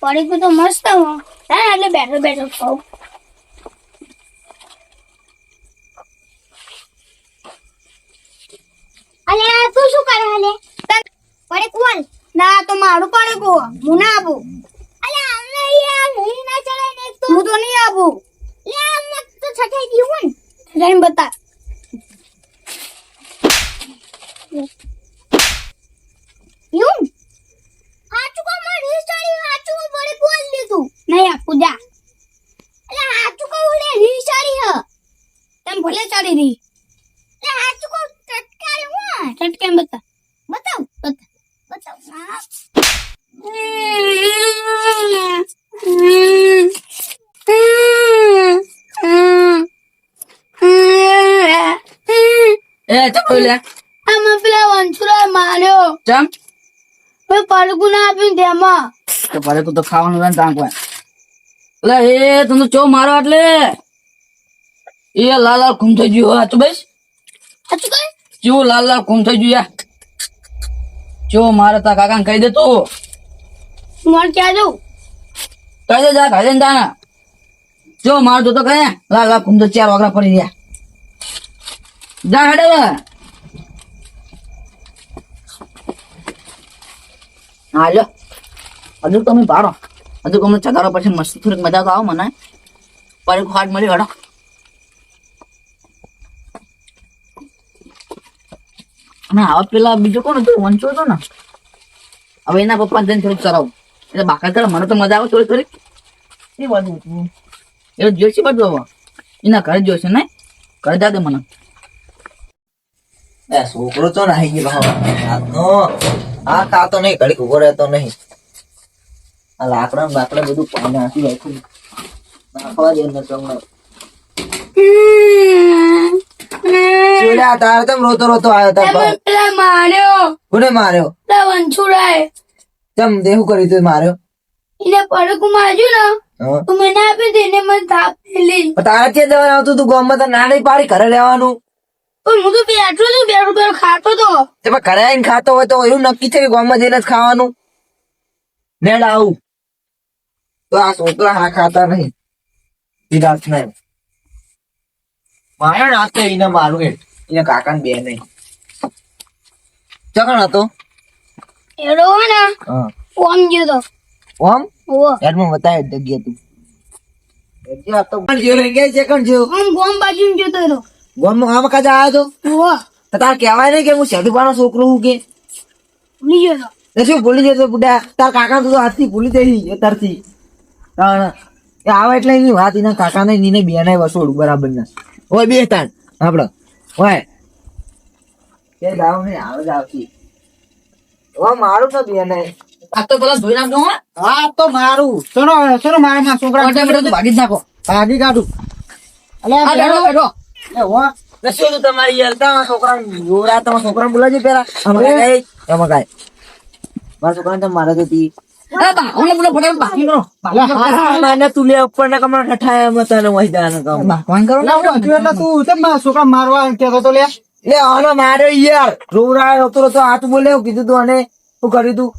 પડીકું તો મસ્ત હો. હા એટલે બેઠો બેઠો ખાઉં. અલે તું શું કરે હાલે પડે કોણ ના? તો મારું પડે કો હું ના આવું અલે અમને યાર નહીં ના ચડે ને તો. હું તો નહીં આવું લે અમને તો છઠાઈ દી હું જઈને બતા. યું આ ચુકો માર હિસ્ટોરી હાચું કો પડે બોલ લીધું નહીં આપું જા અલે હાચું કો ઉડે હિસ્ટોરી હ તમ દી ચડી રી લે હાચું કો ટટકાર હું ટટકે બતા બતાવ. બતા બતાવ એ ચમ લે આમાં પેલા વંશુરાય માર્યો. ચમ? મેં પડકું ના આપ્યું તેમાં. તો ભલે તો ખાવાનું રહે ને તાંક એટલે એ તને ચો મારો એટલે? એ લાલ લાલ ખૂમ થઈ ગયું? હા તો બસ. ચેવું લાલ લાલ ખૂમ થઈ ગયું યાર? જો મારે તા કાકા કહી દે તું. મારે ક્યાં જવું કહી દે જા કહી દે ને જો માર તો તો કહે લાલ લાલ ખૂમ તો ચાર વાગરા પડી ગયા જા હેડે હવે. હા લ્યો. હજુ તમે ભાડો. હજુ તમને ચગારો પછી મસ્તી થોડીક મજા તો આવો મને. પર ખાટ મળી હડો. અને આવા પેલા બીજો કોણ હતો? વંચો હતો ને. હવે એના પપ્પા જઈને થોડુંક ચરાવું એટલે બાકા કરે મને તો મજા આવે થોડી થોડીક. એ બાજુ હતું. એ જોઈશે બાજુ હવે. એના ઘરે જોઈશે ને? ઘરે જાતે મને. એ છોકરો તો નાહી ગયો આજનો આ ખાતો નહીં ઘડીક ઊભો રહેતો નહીં. આ લાકડા બાકડા બધું પાણી નાખી રાખ્યું નાખવા દે ને તમને ચીડા તારે તેમ રોતો રોતો આવ્યો તાર પેલા માર્યો. કોને માર્યો? પેલા વંશુરાય ચમ દેવું કર્યું તું માર્યો? એને પડકું માર્યું ને તો મને આપી દે મને તાપ પેલી. તારે ક્યાં આવતું તું ગામમાં? તો નાની પાડી ઘરે રહેવાનું. પણ હું તો બેઠો છું બેઠો બેઠો ખાતો તો. તે પણ ઘરે આવીને ખાતો હોય તો એવું નક્કી છે કે ગામમાં જઈને જ ખાવાનું? મેળ આવું. તો આ છોકરા હા ખાતા નહીં. નહીં. મારે નાતે એને મારું હેઠ. એને કાકા બે નહીં. ચકણ હતો? એડો ને. ઓમ ગયો તો. ઓમ? ઓવો હેડમાં બતાય જગ્યા તું. જગ્યા તો પણ જેવો રહી ગયા છે કણ જેવો. આમ ગોમ બાજુ જતો ગોમ ગામમાં આમ કાજા આવ્યો ઓવો તો? તાર કહેવાય નહીં કે હું શેઠુપાનો છોકરો હું કે? ભૂલી ગયો તો. ને શું ભૂલી જતો બુડા? તાર કાકા તો હાથથી ભૂલી જઈ તારથી. કારણ એ આવે એટલે એની વાત એના કાકા ને નીને બે ને વસોડું બરાબર ના ઓય બે તાન આપડો ઓય. કે દાવ ને આવે આવતી ઓ મારું તો બે ને આ તો પેલા ધોઈ નાખજો હો. તો મારું. ચલો ચલો મારા ના છોકરા ભાગી જ નાખો. ભાગી કાઢું. અલે એ હો. શું તું તમારી યાર છોકરા જોરા તમારા છોકરા બોલાવજો પેલા. અમે કાંઈ એમાં કાંઈ. મારા છોકરા તો મારે તો તી. કરો કરો છોકરા મારવા કેતો તો લે. લે આનો મારે યાર. રોવરા રોતો રોતો હાથ બોલે કીધું તું અને શું કર્યું તું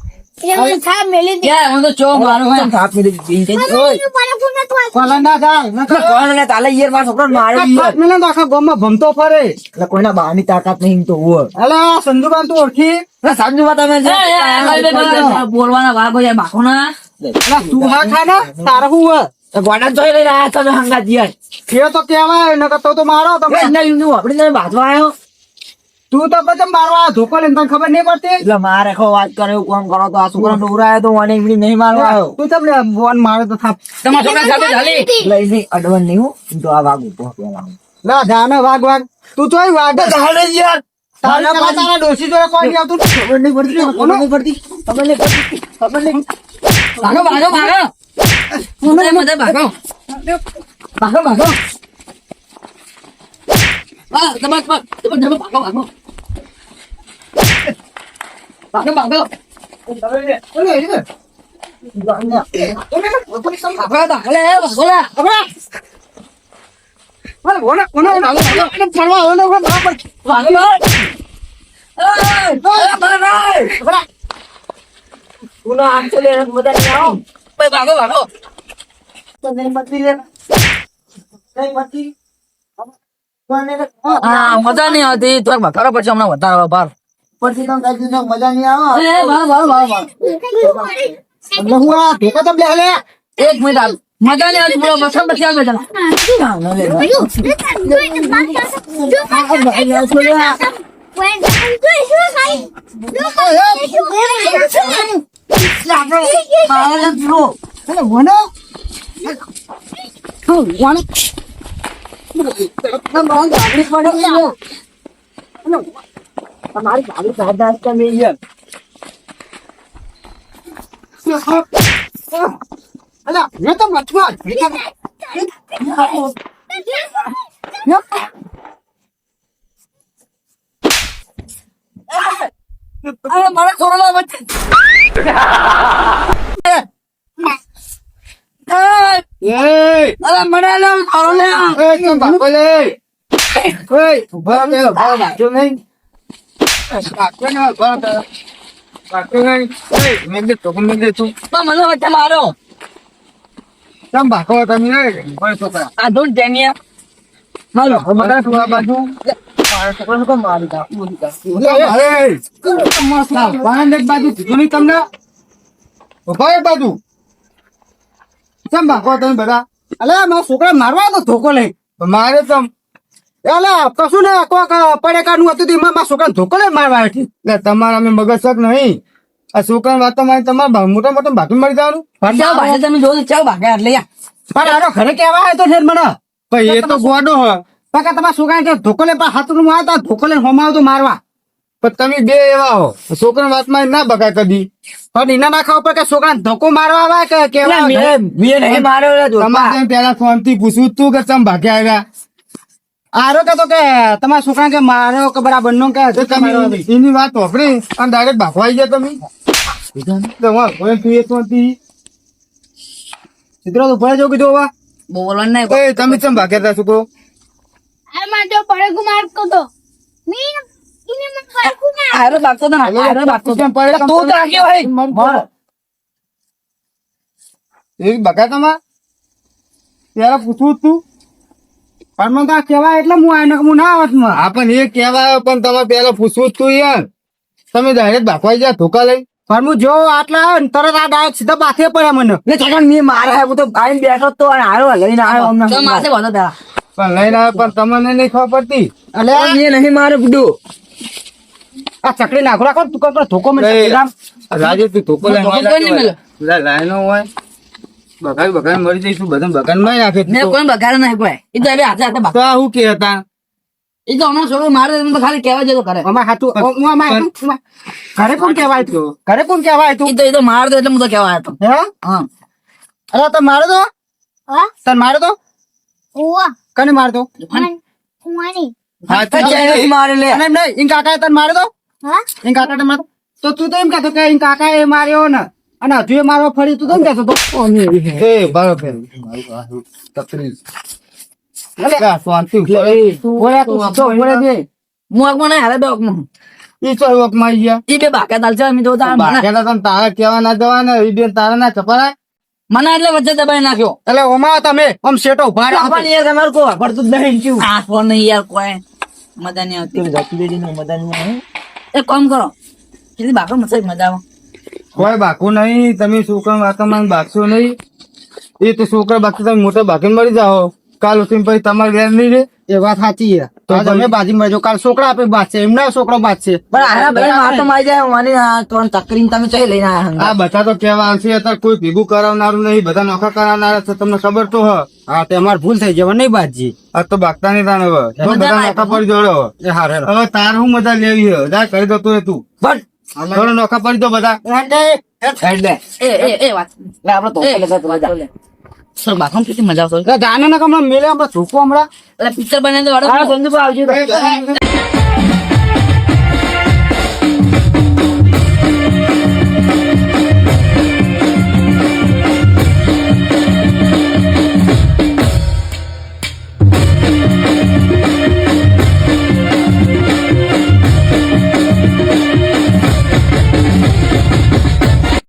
ના ન ને ભમતો ફરે. એટલે કોઈના બહારની તાકાત નહીં તો અલે સંજુબાન તું ઓળખી? એટલે તમે એ, એ, એ, એ, એ, બોલવાના વાગો યાર બાકો ના. તું હા ખા ને? હું ગોડા જોઈ લઈને આયા તમે હંગાત યાર. કે તો કેવાય ન તો મારો તમે તમે બાજવા આવ્યો તું તો પછી મારવા. ધોકો લઈને તને ખબર નહીં પડતી? એટલે મારે ખો વાત કરે એવું કામ કરો તો આ છોકરા ડોરાયો તો મને એમની નહીં મારવા આવ્યો. તું તમને ફોન મારે તો થાપ. તમારા છોકરા સાથે ચાલી? લઈ એની અડવન નહીં હું તો આ વાગ ઊભો ના લા જાને વાગ વાગ. તું તો વાગ તારે યાર. તારા તારા ડોશી જોડે કોઈ આવતું. ખબર નહીં પડતી ખબર નહીં પડતી ખબર નહીં પડતી ખબર નહીં ભાગો ભાગો ભાગો. ભાગો. ભાગો ભાગો. હા તમાર તમાર તમાર તમે ભાગો ભાગો ભાગો ભાગો ઓલે, ઓલે. ભાગો ભાગો લે ભાગો લે ઓલે, ઓલે, ઓલે, ઓલે, ઓલે, ઓલે, ફરવા, ઓલે, ઓલે, બરાબર. ભાગો ભાગો એ ભાગો તું ના આમ તો લે બધા નહીં આવો ભાઈ ભાગો ભાગો તો નહીં બચી લે નહીં બચી કોને રે? હા, હા મજા નહીં આવતી તો વધારો પછી હમણાં વધારો ભાર પછી તમે કહી દીધું મજા નહીં આવે એ ભાગ ભાગ ભાગ ભાગ એટલે હું આ ધોકો તો લે લે એક મિનિટ હાલ મજા નહીં આવતી બોલો બસ પછી આગળ ચાલો તમારી ગાડી સાદા તમે અલા મેં તો અરે મારે છોડવા વચ્ચે એ! મને લે લે એ કેમ ભાગો લે. ઓય ઊભા કે ઊભા રહો નહીં. ભાગજો ને ઊભા રહો કે. ભાગજો નહીં એ મેં કીધું ધોકો મેં કીધું તો મને વચ્ચે માર્યો કેમ ભાગો તમે ઊભા રહો છોકરા આ ધૂન ટેનિયા મારા મારી વાહન એક બાજુ તમે મારા મારે તમ અલે કશું ને કોક પડેકાનું હતું તેમાં મારા છોકરા ધોકો લઈ મારવા હતી એટલે તમારા અમે મગજ શક નહીં. આ છોકરા વાત મારી તમારા મોટા મોટા ભાગી મારી જવાનું. ચાલ ભાગે તમે જોવો ચાવ ભાગે એટલે પણ આનો ઘરે કેવા આવ્યો તો છે મને? ભાઈ એ તો ગોડો હ. પાકા તમારા છોકરા કે ધોકો લે પણ હાથનું આવતા ધોકો લઈને હોમાવ તો મારવા. પણ તમે બે એવા હો. છોકરા વાતમાં ના બગાય કદી. પણ એના નાખા ઉપર કે છોકરા ધોકો મારવા આવ્યા કે કેવા મેં મેં નહીં માર્યો તમારે પેલા ફોનથી પૂછવું તું કે તમે ભાગે આવ્યા? આરો કે તો કે તમારા છોકરા કે મારો કે બરાબર નો કે તમે એની વાત વાપરી અને ડાયરેક્ટ ભાગવા આવી ગયા તમે. તું એ ફોનથી ચિત્ર જો કીધું હવે. બોલવાનું નહીં એ તમે ચમ ભાગ્યા હતા છોકરો આરો ભાગતો તો ના આરો ભાગતો તો કેમ પડે તું તો આગળ હોય માર એ બકા તમાર? ત્યારે પૂછવું જ તું. પણ મને તો આ કહેવાય એટલે હું આને હું ના આવતમાં હા પણ એ કહેવાય પણ તમે પેલા પૂછવું જ તું યાર. તમે ડાયરેક્ટ ભાગવાઈ ગયા ધોકા લઈ. પણ હું જો આટલા આવે ને તરત આ ડાયરેક્ટ સીધા બાથે પડ્યા મને. ને છગન મેં મારા હું તો આઈને બેઠો તો અને આવ્યો લઈને આવ્યો અમને. તો માથે વધો દા પણ લઈને આવ્યો પણ તમને નહીં ખબર પડતી. અલે મેં નહીં મારે બુડો આ ચકડી નાખો રાખો તું ધોકો મેં રાજે તું ધોકો લઈને. લાઈનો હોય. બગાડ બગાડ મરી જઈશું બધા બગાડમાં નાખે તું મેં તો. કોઈ બગાડ નહીં કોઈ. એ તો હવે હાથે હાથે ભાગ તો આ હું કે હતા એ તો હમણાં છોકરો મારે એમ તો ખાલી કહેવા જતો કરે. અમાર હાથું હું અમાર હાથું- ઘરે કોણ કહેવાય તું? ઘરે કોણ કહેવાય તું? એ તો એ તો મારતો એટલે હું તો કહેવા આવ્યો હતો હે? હા. અરે તને મારો તો? તને મારો તો? કને મારતો નહીં. મારે લે. અને એમ નહીં ઈન કાકાએ તને માર્યો તો? ઈન કાકાએ તને માર્યો તો તું તો એમ કહેતો કે ઈન કાકાએ માર્યો ને. અને હજુ મારો ફરી તું તો એમ તો એ બરોબર તકલીફ શાંતિ તું દે હાલે બે આગમાં ઈ ગયા. એ બે બાકા દાલ છે અમે તો તાર મને. તને તારા કેવા ના એ બે તારા ના ચપરાય મને એટલે વચ્ચે દબાઈ નાખ્યો. એટલે ઓમાં તમે આમ સેટો ઊભા. પણ યાર તમારે કોઈ પડતું જ નહીં કેવું આ ફોન નહીં યાર કોઈ. મજા નહીં આવતી નું મદદ નહીં એક કામ કરો. કેટલી બાકો મસાજ મજા આવે કોઈ બાકુ નહીં તમે છોકરા વાતમાં બાકશો નહીં. એ તો છોકરા બાકી તમે મોટા બાકી મળી જાઓ. કાલ ઉઠીને પછી તમારે ઘેર નહીં રે? એ વાત સાચી છે. તો તમે બાજી મરજો કાલ છોકરા આપે બાજશે એમના છોકરો બાજશે પણ આના બધા માર તો મારી જાય માની આ તકરીન તમે ચઈ લઈને આયા આ બધા તો કેવા આવશે અત્યારે કોઈ ભેગું કરાવનારું નહીં. બધા નોખા કરાવનારા છે તમને ખબર તો હ હા તે અમાર ભૂલ થઈ જવા નહીં બાજી આ તો બાગતા નહીં તાને હવે બધા નોખા પડી જોડો હવે તાર હું મજા લેવી હે જા કરી દો તું તું. બટ થોડો નોખા પડી દો બધા. એટલે એ એ એ વાત. લે આપણે તો એ, લેતા તો મજા લે. સર બાકો કેટલી મજા આવશે? જાને ને કમણા મેલે આપડે ધોકો હમણાં એટલે પિક્ચર બનાવી તો સંજુ આવજો.